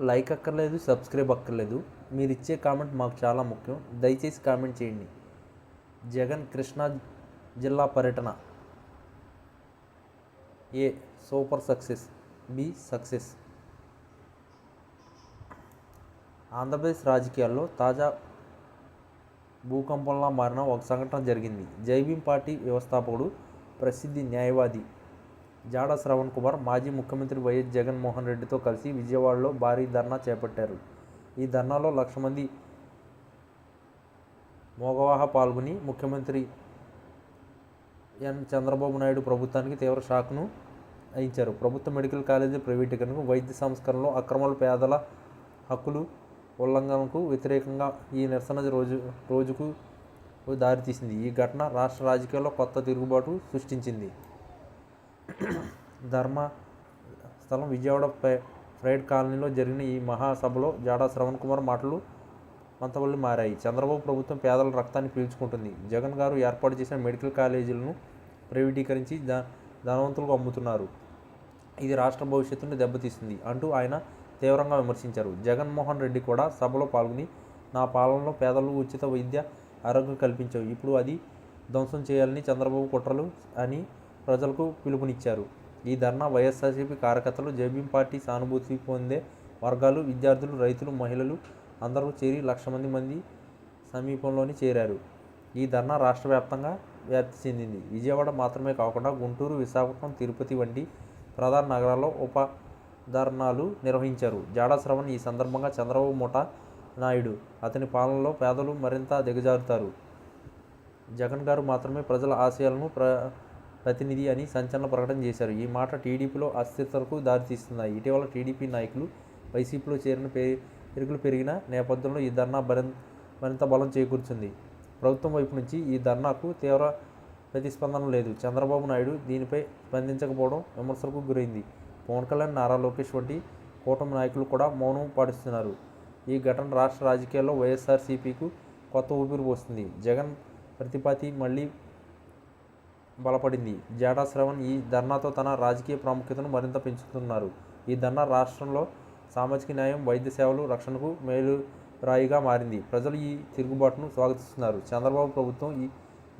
Like అక్కర్లేదు subscribe అక్కర్లేదు. మీరు ఇచ్చే కామెంట్ మాకు చాలా ముఖ్యం. దయచేసి కామెంట్ చేయండి. జగన్ కృష్ణా జిల్లా పర్యటన. A super success B success. Andhra Pradesh రాజకీయాల్లో తాజా భూకంపంలా మారిన ఒక సంఘటన జరిగింది. జైభీం పార్టీ వ్యవస్థాపకుడు ప్రసిద్ధి న్యాయవాది జాడ శ్రవణ్ కుమార్ మాజీ ముఖ్యమంత్రి వైఎస్ జగన్మోహన్ రెడ్డితో కలిసి విజయవాడలో భారీ ధర్నా చేపట్టారు. ఈ ధర్నాలో లక్ష మంది మోగవాహ పాల్గొని ముఖ్యమంత్రి ఎన్. చంద్రబాబు నాయుడు ప్రభుత్వానికి తీవ్ర షాక్ను అయించారు. ప్రభుత్వ మెడికల్ కాలేజీ ప్రైవేటీకరణకు వైద్య సంస్కరణలో అక్రమాలు పేదల హక్కులు ఉల్లంఘనకు వ్యతిరేకంగా ఈ నిరసన రోజు రోజుకు దారితీసింది. ఈ ఘటన రాష్ట్ర రాజకీయాల్లో కొత్త తిరుగుబాటు సృష్టించింది. ధర్మ స్థలం విజయవాడ ఫ్రైడ్ కాలనీలో జరిగిన ఈ మహాసభలో జాడా శ్రవణ్ కుమార్ మాటలు మంతవల్లి మారాయి. చంద్రబాబు ప్రభుత్వం పేదల రక్తాన్ని పీల్చుకుంటుంది. జగన్ గారు ఏర్పాటు చేసిన మెడికల్ కాలేజీలను ప్రైవేటీకరించి ధ ధనవంతులకు అమ్ముతున్నారు. ఇది రాష్ట్ర భవిష్యత్తును దెబ్బతీస్తుంది అంటూ ఆయన తీవ్రంగా విమర్శించారు. జగన్మోహన్ రెడ్డి కూడా సభలో పాల్గొని నా పాలనలో పేదలకు ఉచిత వైద్య ఆరోగ్యం కల్పించావు ఇప్పుడు అది ధ్వంసం చేయాలని చంద్రబాబు కుట్రలు అని ప్రజలకు పిలుపునిచ్చారు. ఈ ధర్నా వైఎస్ఆర్సీపీ కార్యకర్తలు జేబీఎం పార్టీ సానుభూతి పొందే వర్గాలు విద్యార్థులు రైతులు మహిళలు అందరూ చేరి లక్ష మంది మంది సమీపంలోని చేరారు. ఈ ధర్నా రాష్ట్ర వ్యాప్తంగా వ్యాప్తి చెందింది. విజయవాడ మాత్రమే కాకుండా గుంటూరు విశాఖపట్నం తిరుపతి వంటి ప్రధాన నగరాల్లో ఉప ధర్నాలు నిర్వహించారు. జాడా శ్రవణ్ ఈ సందర్భంగా చంద్రబాబు ముఠా నాయుడు అతని పాలనలో పేదలు మరింత దిగజారుతారు. జగన్ గారు మాత్రమే ప్రజల ఆశయాలను ప్ర ప్రతినిధి అని సంచలన ప్రకటన చేశారు. ఈ మాట టీడీపీలో అస్థిరతలకు దారితీస్తున్నాయి. ఇటీవల టీడీపీ నాయకులు వైసీపీలో చేరిన పే పెరుగులు పెరిగిన నేపథ్యంలో ఈ ధర్నా మరింత మరింత బలం చేకూర్చుంది. ప్రభుత్వం వైపు నుంచి ఈ ధర్నాకు తీవ్ర ప్రతిస్పందన లేదు. చంద్రబాబు నాయుడు దీనిపై స్పందించకపోవడం విమర్శలకు గురైంది. పవన్ కళ్యాణ్ నారా లోకేష్ వంటి కూటమి నాయకులు కూడా మౌనం పాటిస్తున్నారు. ఈ ఘటన రాష్ట్ర రాజకీయాల్లో వైఎస్ఆర్సీపీకు కొత్త ఊపిరి పోస్తుంది. జగన్ ప్రతిపాతి మళ్ళీ బలపడింది. జాడా శ్రవణ్ ఈ ధర్నాతో తన రాజకీయ ప్రాముఖ్యతను మరింత పెంచుతున్నారు. ఈ ధర్నా రాష్ట్రంలో సామాజిక న్యాయం వైద్య సేవలు రక్షణకు మేలు రాయిగా మారింది. ప్రజలు ఈ తిరుగుబాటును స్వాగతిస్తున్నారు. చంద్రబాబు ప్రభుత్వం ఈ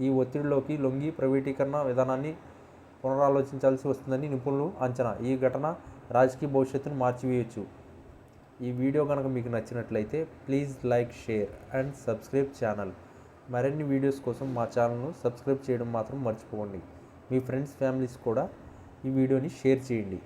ఈ ఒత్తిడిలోకి లొంగి ప్రైవేటీకరణ విధానాన్ని పునరాలోచించాల్సి వస్తుందని నిపుణులు అంచనా. ఈ ఘటన రాజకీయ భవిష్యత్తును మార్చివేయచ్చు. ఈ వీడియో కనుక మీకు నచ్చినట్లయితే please like share and subscribe channel. మరిన్ని వీడియోస్ కోసం మా ఛానల్ను సబ్స్క్రైబ్ చేయడం మాత్రం మర్చిపోకండి. మీ ఫ్రెండ్స్ ఫ్యామిలీస్ కూడా ఈ వీడియోని షేర్ చేయండి.